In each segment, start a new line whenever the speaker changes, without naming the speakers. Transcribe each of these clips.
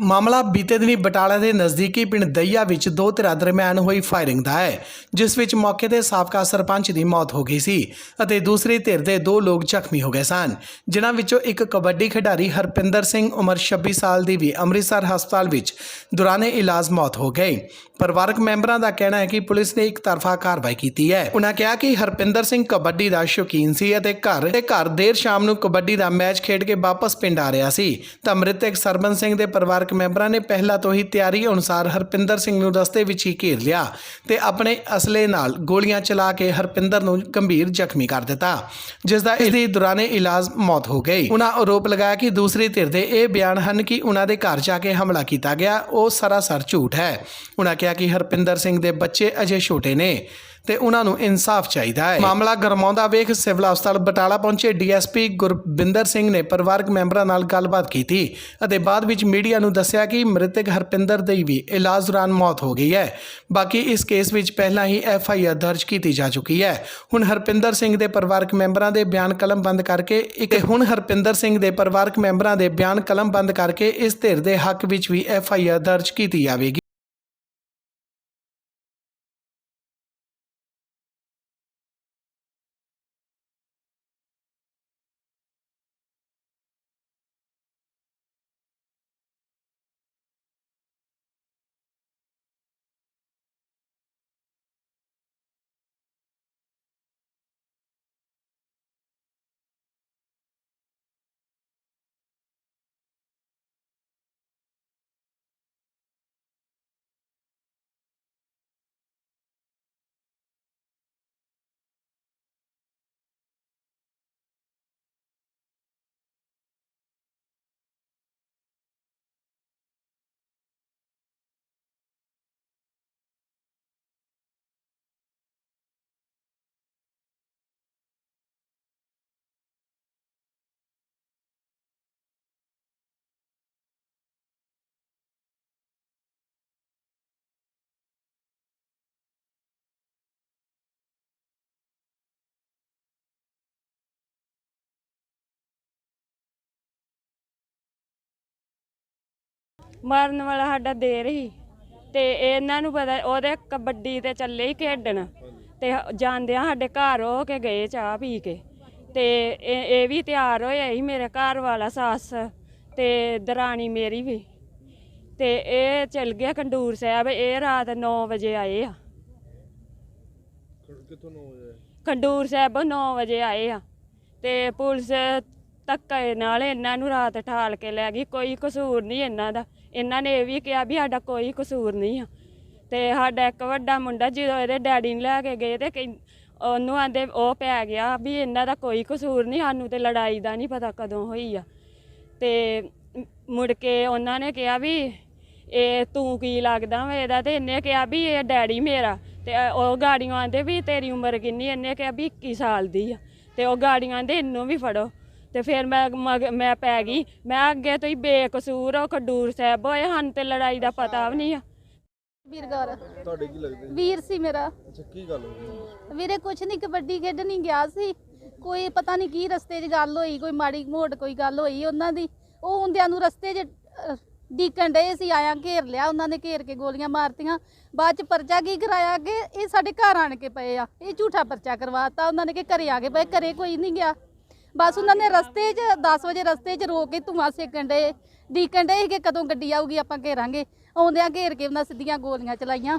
ਮਾਮਲਾ ਬੀਤੇ ਦਿਨੀ ਬਟਾਲਾ ਦੇ ਨਜ਼ਦੀਕੀ ਪਿੰਡ ਦਈਆ ਵਿੱਚ ਦੋ ਧਿਰਾਂ ਦਰਮਿਆਨ ਹੋਈ ਫਾਇਰਿੰਗ ਦਾ ਹੈ, ਜਿਸ ਵਿੱਚ ਮੌਕੇ ਤੇ ਸਾਬਕਾ ਸਰਪੰਚ ਦੀ ਮੌਤ ਹੋ ਗਈ ਸੀ ਅਤੇ ਦੂਸਰੀ ਧਿਰ ਦੇ ਦੋ ਲੋਕ ਜ਼ਖਮੀ ਹੋ ਗਏ ਸਨ, ਜਿਨ੍ਹਾਂ ਵਿੱਚੋਂ ਇੱਕ ਕਬੱਡੀ ਖਿਡਾਰੀ ਹਰਪਿੰਦਰ ਸਿੰਘ ਉਮਰ 26 ਸਾਲ ਦੀ ਵੀ ਅੰਮ੍ਰਿਤਸਰ ਹਸਪਤਾਲ ਵਿੱਚ ਦੌਰਾਨੇ ਇਲਾਜ ਮੌਤ ਹੋ ਗਈ। ਪਰਿਵਾਰਕ ਮੈਂਬਰਾਂ ਦਾ ਕਹਿਣਾ ਹੈ ਕਿ ਪੁਲਿਸ ਨੇ ਇੱਕ ਤਰਫਾ ਕਾਰਵਾਈ ਕੀਤੀ ਹੈ। ਉਹਨਾਂ ਕਿਹਾ ਕਿ ਹਰਪਿੰਦਰ ਸਿੰਘ ਕਬੱਡੀ ਦਾ ਸ਼ੌਕੀਨ ਸੀ ਅਤੇ ਘਰ ਤੇ ਘਰ ਦੇਰ ਸ਼ਾਮ ਨੂੰ ਕਬੱਡੀ ਦਾ ਮੈਚ ਖੇਡ ਕੇ ਵਾਪਸ ਪਿੰਡ ਆ ਰਿਹਾ ਸੀ। ਤਾਂ ਮ੍ਰਿਤਕ ਸਰਬਨ ਸਿੰਘ ਦੇ ਪਰਿਵਾਰ ਪਰਿਵਾਰਕ ਮੈਂਬਰਾਂ ਨੇ ਪਹਿਲਾਂ ਤੋਂ ਹੀ ਤਿਆਰੀ ਅਨੁਸਾਰ ਹਰਪਿੰਦਰ ਸਿੰਘ ਨੂੰ ਰਸਤੇ ਵਿੱਚ ਹੀ ਘੇਰ ਲਿਆ ਤੇ ਆਪਣੇ ਅਸਲੇ ਨਾਲ ਗੋਲੀਆਂ ਚਲਾ ਕੇ ਹਰਪਿੰਦਰ ਨੂੰ ਗੰਭੀਰ ਜ਼ਖਮੀ ਕਰ ਦਿੱਤਾ ਜਿਸ ਦਾ ਇਸ ਦੌਰਾਨੇ ਇਲਾਜ ਮੌਤ ਹੋ ਗਈ। ਉਹਨਾਂ ਆਰੋਪ ਲਗਾਇਆ ਕਿ ਦੂਸਰੀ ਧਿਰ ਦੇ ਇਹ ਬਿਆਨ ਹਨ ਕਿ ਉਹਨਾਂ ਦੇ ਘਰ ਜਾ ਕੇ ਹਮਲਾ ਕੀਤਾ ਗਿਆ, ਉਹ ਸਰਾਸਰ ਝੂਠ ਹੈ। ਉਹਨਾਂ ਕਿਹਾ ਕਿ ਹਰਪਿੰਦਰ ਸਿੰਘ ਦੇ ਬੱਚੇ ਅਜੇ ਛੋਟੇ ਨੇ। ਤੇ ਉਹਨਾਂ ਨੂੰ ਇਨਸਾਫ ਚਾਹੀਦਾ ਹੈ। ਮਾਮਲਾ ਗਰਮਾਉਂਦਾ ਵੇਖ ਸਿਵਲ ਹਸਪਤਾਲ ਬਟਾਲਾ ਪਹੁੰਚੇ ਡੀਐਸਪੀ ਗੁਰਬਿੰਦਰ ਸਿੰਘ ਨੇ ਪਰਿਵਾਰਕ ਮੈਂਬਰਾਂ ਨਾਲ ਗੱਲਬਾਤ ਕੀਤੀ ਅਤੇ ਬਾਅਦ ਵਿੱਚ ਮੀਡੀਆ ਨੂੰ ਦੱਸਿਆ ਕਿ ਮ੍ਰਿਤਕ ਹਰਪਿੰਦਰ ਦੀ ਵੀ ਇਲਾਜ ਦੌਰਾਨ ਮੌਤ ਹੋ ਗਈ ਹੈ। ਬਾਕੀ ਇਸ ਕੇਸ ਵਿੱਚ ਪਹਿਲਾਂ ਹੀ ਐਫ ਆਈ ਆਰ ਦਰਜ ਕੀਤੀ ਜਾ ਚੁੱਕੀ ਹੈ। ਹੁਣ ਹਰਪਿੰਦਰ ਸਿੰਘ ਦੇ ਪਰਿਵਾਰਕ ਮੈਂਬਰਾਂ ਦੇ ਬਿਆਨ ਕਲਮ ਬੰਦ ਕਰਕੇ ਇੱਕ ਹੁਣ ਹਰਪਿੰਦਰ ਸਿੰਘ ਦੇ ਪਰਿਵਾਰਕ ਮੈਂਬਰਾਂ ਦੇ ਬਿਆਨ ਕਲਮ ਬੰਦ ਕਰਕੇ ਇਸ ਧਿਰ ਦੇ ਹੱਕ ਵਿੱਚ ਵੀ ਐਫ ਆਈ ਆਰ ਦਰਜ ਕੀਤੀ ਜਾਵੇਗੀ।
ਮਾਰਨ ਵਾਲਾ ਸਾਡਾ ਦੇਰ ਹੀ। ਤੇ ਇਹਨਾਂ ਨੂੰ ਪਤਾ ਉਹਦੇ ਕਬੱਡੀ ਤੇ ਚੱਲੇ ਹੀ ਖੇਡਣ। ਤੇ ਜਾਂਦਿਆਂ ਸਾਡੇ ਘਰ ਹੋ ਕੇ ਗਏ ਚਾਹ ਪੀ ਕੇ। ਤੇ ਇਹ ਵੀ ਤਿਆਰ ਹੋਇਆ ਸੀ ਮੇਰੇ ਘਰ ਵਾਲਾ ਸੱਸ ਤੇ ਦਰਾਣੀ ਮੇਰੀ ਵੀ। ਤੇ ਇਹ ਚਲ ਗਿਆ ਕੰਡੂਰ ਸਾਹਿਬ। ਇਹ ਰਾਤ 9 ਵਜੇ ਆਏ ਆ।
ਕਿੱਥੋਂ
ਸਾਹਿਬ 9 ਵਜੇ ਆਏ ਆ। ਤੇ ਪੁਲਿਸ ਧੱਕੇ ਨਾਲ ਇਹਨਾਂ ਨੂੰ ਰਾਤ ਠਾਲ ਕੇ ਲੈ ਗਈ। ਕੋਈ ਕਸੂਰ ਨਹੀਂ ਇਹਨਾਂ ਦਾ। ਇਹਨਾਂ ਨੇ ਇਹ ਵੀ ਕਿਹਾ ਵੀ ਸਾਡਾ ਕੋਈ ਕਸੂਰ ਨਹੀਂ ਆ। ਤੇ ਸਾਡਾ ਇੱਕ ਵੱਡਾ ਮੁੰਡਾ ਜਦੋਂ ਇਹਦੇ ਡੈਡੀ ਨੂੰ ਲੈ ਕੇ ਗਏ ਤੇ ਕਹਿੰ- ਉਹਨੂੰ ਆਂਦੇ ਉਹ ਪੈ ਗਿਆ ਵੀ ਇਹਨਾਂ ਦਾ ਕੋਈ ਕਸੂਰ ਨਹੀਂ, ਸਾਨੂੰ ਤੇ ਲੜਾਈ ਦਾ ਨਹੀਂ ਪਤਾ ਕਦੋਂ ਹੋਈ ਆ। ਤੇ ਮੁੜ ਕੇ ਉਹਨਾਂ ਨੇ ਕਿਹਾ ਵੀ ਇਹ ਤੂੰ ਕੀ ਲੱਗਦਾ ਵਾ ਇਹਦਾ? ਤੇ ਇਹਨੇ ਕਿਹਾ ਵੀ ਇਹ ਡੈਡੀ ਮੇਰਾ। ਤੇ ਉਹ ਗਾੜੀਆਂ ਆਂਦੇ ਵੀ ਤੇਰੀ ਉਮਰ ਕਿੰਨੀ? ਇਹਨੇ ਕਿਹਾ ਵੀ 21 ਸਾਲ ਦੀ ਆ। ਤੇ ਉਹ ਗਾੜੀਆਂ ਆਂਦੇ, ਇਹਨੂੰ ਵੀ ਫੜੋ। ਤੇ ਫਿਰ ਮੈਂ ਮਗ- ਮੈਂ ਪੈ ਗਈ। ਮੈਂ ਅੱਗੇ ਤੋਂ ਹੀ ਬੇਕਸੂਰ ਉਹ ਖਡੂਰ ਸਾਹਿਬ ਹੋਏ ਹਨ ਤੇ ਲੜਾਈ ਦਾ ਪਤਾ ਵੀ ਨਹੀਂ ਆ।
ਵੀਰ ਗੌਰ
ਤੁਹਾਡੇ ਕੀ ਲੱਗਦੇ
ਵੀਰ ਸੀ ਮੇਰਾ।
ਅੱਛਾ ਕੀ ਗੱਲ ਹੋ ਗਈ
ਵੀਰੇ ਕੁਛ ਨਹੀਂ ਕਬੱਡੀ ਖੇਡਣ ਹੀ ਗਿਆ ਸੀ। ਕੋਈ ਪਤਾ ਨਹੀਂ ਕੀ ਰਸਤੇ 'ਚ ਗੱਲ ਹੋਈ ਕੋਈ ਮਾੜੀ ਮੋੜ ਕੋਈ ਗੱਲ ਹੋਈ ਉਹਨਾਂ ਦੀ। ਉਹ ਹੁੰਦਿਆਂ ਨੂੰ ਰਸਤੇ 'ਚ ਅਹ, ਡੀਕਣ ਡਏ ਸੀ ਆਇਆ ਘੇਰ ਲਿਆ ਉਹਨਾਂ ਨੇ ਘੇਰ ਕੇ ਗੋਲੀਆਂ ਮਾਰਤੀਆਂ। ਬਾਅਦ 'ਚ ਪਰਚਾ ਕੀ ਕਰਾਇਆ ਕਿ ਇਹ ਸਾਡੇ ਘਰ ਆਣ ਕੇ ਪਏ ਆ। ਇਹ ਝੂਠਾ ਪਰਚਾ ਕਰਵਾਤਾ ਉਹਨਾਂ ਨੇ ਕਿ ਘਰੇ ਆ ਕੇ ਪਏ ਘਰੇ ਕੋਈ ਨਹੀਂ ਗਿਆ। ਬਸ ਉਹਨਾਂ ਨੇ ਰਸਤੇ 'ਚ 10 ਵਜੇ ਰਸਤੇ 'ਚ ਰੋਕ ਕੇ ਧੂਆਂ ਸੇਕਣ ਡਏ। ਡੀਕਣ ਸੀ ਕਿ ਕਦੋਂ ਗੱਡੀ ਆਊਗੀ ਆਪਾਂ ਘੇਰਾਂਗੇ। ਆਉਂਦਿਆਂ ਘੇਰ ਕੇ ਉਹਨਾਂ ਸਿੱਧੀਆਂ ਗੋਲੀਆਂ ਚਲਾਈਆਂ।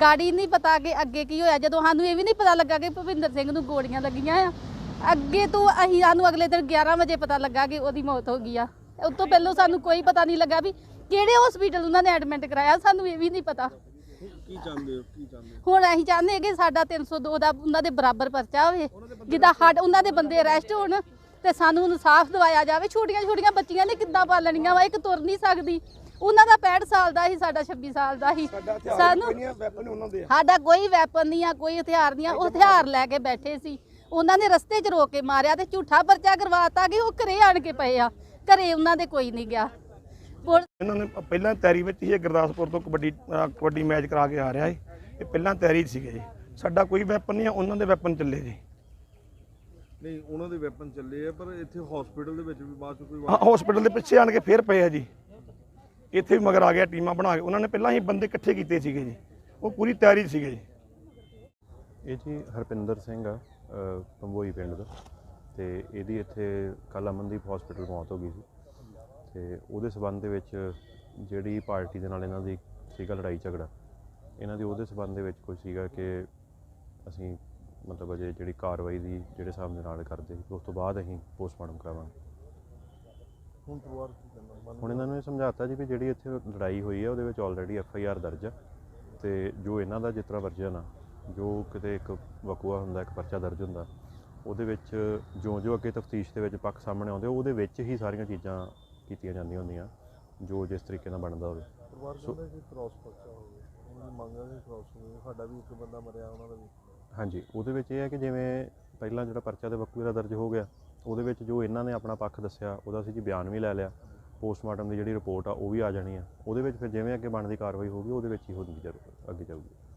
ਗਾੜੀ ਨਹੀਂ ਪਤਾ ਕਿ ਅੱਗੇ ਕੀ ਹੋਇਆ। ਜਦੋਂ ਸਾਨੂੰ ਇਹ ਵੀ ਨਹੀਂ ਪਤਾ ਲੱਗਾ ਕਿ ਭੁਪਿੰਦਰ ਸਿੰਘ ਨੂੰ ਗੋਲੀਆਂ ਲੱਗੀਆਂ ਆ ਅੱਗੇ ਤੋਂ ਅਸੀਂ ਸਾਨੂੰ ਅਗਲੇ ਦਿਨ 11 ਵਜੇ ਪਤਾ ਲੱਗਾ ਕਿ ਉਹਦੀ ਮੌਤ ਹੋ ਗਈ ਆ। ਉਸ ਤੋਂ ਪਹਿਲਾਂ ਸਾਨੂੰ ਕੋਈ ਪਤਾ ਨਹੀਂ ਲੱਗਾ ਵੀ ਕਿਹੜੇ ਹਸਪੀਟਲ ਉਹਨਾਂ ਨੇ ਐਡਮਿਟ ਕਰਾਇਆ। ਸਾਨੂੰ ਇਹ ਵੀ ਨਹੀਂ ਪਤਾ।
ਕੀ ਚਾਹੁੰਦੇ ਹੋ? ਕੀ ਚਾਹੁੰਦੇ ਹੋ?
ਹੁਣ ਅਸੀਂ ਚਾਹੁੰਦੇ ਕਿ ਸਾਡਾ 302 ਦਾ ਉਹਨਾਂ ਦੇ ਬਰਾਬਰ ਪਰਚਾ ਹੋਵੇ। ਜਿੱਦਾਂ ਹੱਡ ਉਹਨਾਂ ਦੇ ਬੰਦੇ ਅਰੈਸਟ ਹੋਣ ਤੇ ਸਾਨੂੰ ਇਨਸਾਫ ਦਿਵਾਇਆ ਜਾਵੇ ਛੋਟੀਆਂ ਛੋਟੀਆਂ ਬੱਚੀਆਂ ਨੇ ਕਿੱਦਾਂ ਪਾਲਣੀਆਂ ਵਾ? ਇੱਕ ਤੁਰ ਨਹੀਂ ਸਕਦੀ। ਉਹਨਾਂ ਦਾ 65 ਸਾਲ ਦਾ ਸੀ ਸਾਡਾ 26 ਸਾਲ ਦਾ ਸੀ। ਸਾਨੂੰ ਸਾਡਾ ਕੋਈ ਵੈਪਨ ਨਹੀਂ ਆ ਕੋਈ ਹਥਿਆਰ ਨਹੀਂ ਆ। ਉਹ ਹਥਿਆਰ ਲੈ ਕੇ ਬੈਠੇ ਸੀ। ਉਹਨਾਂ ਨੇ ਰਸਤੇ 'ਚ ਰੋਕ ਕੇ ਮਾਰਿਆ ਤੇ ਝੂਠਾ ਪਰਚਾ ਕਰਵਾਤਾ ਕਿ ਉਹ ਘਰੇ ਆਣ ਕੇ ਪਏ ਆ। ਘਰੇ ਉਹਨਾਂ ਦੇ ਕੋਈ ਨਹੀਂ ਗਿਆ।
ਇਹਨਾਂ ਨੇ ਪਹਿਲਾਂ ਤਿਆਰੀ ਵਿੱਚ ਹੀ ਗੁਰਦਾਸਪੁਰ ਤੋਂ ਕਬੱਡੀ ਕਬੱਡੀ ਮੈਚ ਕਰਾ ਕੇ ਆ ਰਿਹਾ ਹੈ ਇਹ ਪਹਿਲਾਂ ਤਿਆਰੀ 'ਚ ਸੀਗੇ ਜੀ। ਸਾਡਾ ਕੋਈ ਵੈਪਨ ਨਹੀਂ ਆ ਉਹਨਾਂ ਦੇ ਵੈਪਨ ਚੱਲੇ ਜੀ।
ਨਹੀਂ ਉਹਨਾਂ ਦੇ ਵੈਪਨ ਚੱਲੇ ਆ ਪਰ ਇੱਥੇ ਹਸਪੀਟਲ ਦੇ ਵਿੱਚ ਵੀ ਬਾਅਦ ਚ ਕੋਈ
ਹਾਂ ਹਸਪੀਟਲ ਦੇ ਪਿੱਛੇ ਆਣ ਕੇ ਫੇਰ ਪਏ ਆ ਜੀ। ਇੱਥੇ ਵੀ ਮਗਰ ਆ ਗਿਆ ਟੀਮਾਂ ਬਣਾ ਕੇ। ਉਹਨਾਂ ਨੇ ਪਹਿਲਾਂ ਹੀ ਬੰਦੇ ਇਕੱਠੇ ਕੀਤੇ ਸੀਗੇ ਜੀ। ਉਹ ਪੂਰੀ ਤਿਆਰੀ ਸੀਗੇ ਜੀ।
ਇਹ ਜੀ ਹਰਪਿੰਦਰ ਸਿੰਘ ਆ ਪੰਬੋਈ ਪਿੰਡ ਦਾ। ਤੇ ਇਹਦੀ ਇੱਥੇ ਕੱਲ੍ਹ ਅਮਨਦੀਪ ਹਸਪੀਟਲ ਮੌਤ ਹੋ ਗਈ ਸੀ। ਤੇ ਉਹਦੇ ਸਬੰਧ ਦੇ ਵਿੱਚ ਜਿਹੜੀ ਪਾਰਟੀ ਦੇ ਨਾਲ ਇਹਨਾਂ ਦੀ ਸੀਗਾ ਲੜਾਈ ਝਗੜਾ। ਇਹਨਾਂ ਦੀ ਉਹਦੇ ਸਬੰਧ ਦੇ ਵਿੱਚ ਕੋਈ ਸੀਗਾ ਕਿ ਅਸੀਂ ਮਤਲਬ ਅਜੇ ਜਿਹੜੀ ਕਾਰਵਾਈ ਦੀ ਜਿਹੜੇ ਹਿਸਾਬ ਦੇ ਨਾਲ ਕਰਦੇ ਉਸ ਤੋਂ ਬਾਅਦ ਅਸੀਂ ਪੋਸਟਮਾਰਟਮ ਕਰਾਵਾਂਗੇ।
ਹੁਣ ਪਰਿਵਾਰ ਕੀ ਕਹਿੰਦਾ ਮਨ
ਹੁਣ ਇਹਨਾਂ ਨੂੰ ਇਹ ਸਮਝਾਤਾ ਜੀ ਵੀ ਜਿਹੜੀ ਇੱਥੇ ਲੜਾਈ ਹੋਈ ਹੈ ਉਹਦੇ ਵਿੱਚ ਆਲਰੇਡੀ ਐਫ ਆਈ ਆਰ ਦਰਜ ਹੈ ਤੇ ਜੋ ਇਹਨਾਂ ਦਾ ਜਿਸ ਤਰ੍ਹਾਂ ਵਰਜਨ ਆ ਜੋ ਕਿਤੇ ਇੱਕ ਵਕੂਆ ਹੁੰਦਾ ਇੱਕ ਪਰਚਾ ਦਰਜ ਹੁੰਦਾ ਉਹਦੇ ਵਿੱਚ ਜੋ-ਜੋ ਅੱਗੇ ਤਫਤੀਸ਼ ਦੇ ਵਿੱਚ ਪੱਖ ਸਾਹਮਣੇ ਆਉਂਦੇ ਉਹਦੇ ਵਿੱਚ ਹੀ ਸਾਰੀਆਂ ਚੀਜ਼ਾਂ ਕੀਤੀਆਂ ਜਾਂਦੀਆਂ ਹੁੰਦੀਆਂ ਜੋ ਜਿਸ ਤਰੀਕੇ ਨਾਲ ਬਣਦਾ ਹੋਵੇ।
ਪਰਿਵਾਰ ਕਹਿੰਦਾ ਕਿ ਕ੍ਰਾਸ ਪਰਚਾ ਹੋਵੇ। ਉਹਨਾਂ ਦੀ ਮੰਗ ਕਿ ਕ੍ਰਾਸ ਹੋਵੇ। ਸਾਡਾ ਵੀ ਇੱਕ ਬੰਦਾ ਮਰਿਆ ਉਹਨਾਂ ਦਾ ਵੀ
ਹਾਂਜੀ, ਉਹਦੇ ਵਿੱਚ ਇਹ ਹੈ ਕਿ ਜਿਵੇਂ ਪਹਿਲਾਂ ਜਿਹੜਾ ਪਰਚਾ ਦੇ ਵਕੂਏ ਦਾ ਦਰਜ ਹੋ ਗਿਆ, ਉਹਦੇ ਵਿੱਚ ਜੋ ਇਹਨਾਂ ਨੇ ਆਪਣਾ ਪੱਖ ਦੱਸਿਆ, ਉਹਦਾ ਅਸੀਂ ਜੀ ਬਿਆਨ ਵੀ ਲੈ ਲਿਆ, ਪੋਸਟਮਾਰਟਮ ਦੀ ਜਿਹੜੀ ਰਿਪੋਰਟ ਆ ਉਹ ਵੀ ਆ ਜਾਣੀ ਆ, ਉਹਦੇ ਵਿੱਚ ਫਿਰ ਜਿਵੇਂ ਅੱਗੇ ਬਣਦੀ ਕਾਰਵਾਈ ਹੋਊਗੀ, ਉਹਦੇ ਵਿੱਚ ਹੀ ਹੋਣੀ ਜ਼ਰੂਰ, ਅੱਗੇ ਜਾਊਗੀ।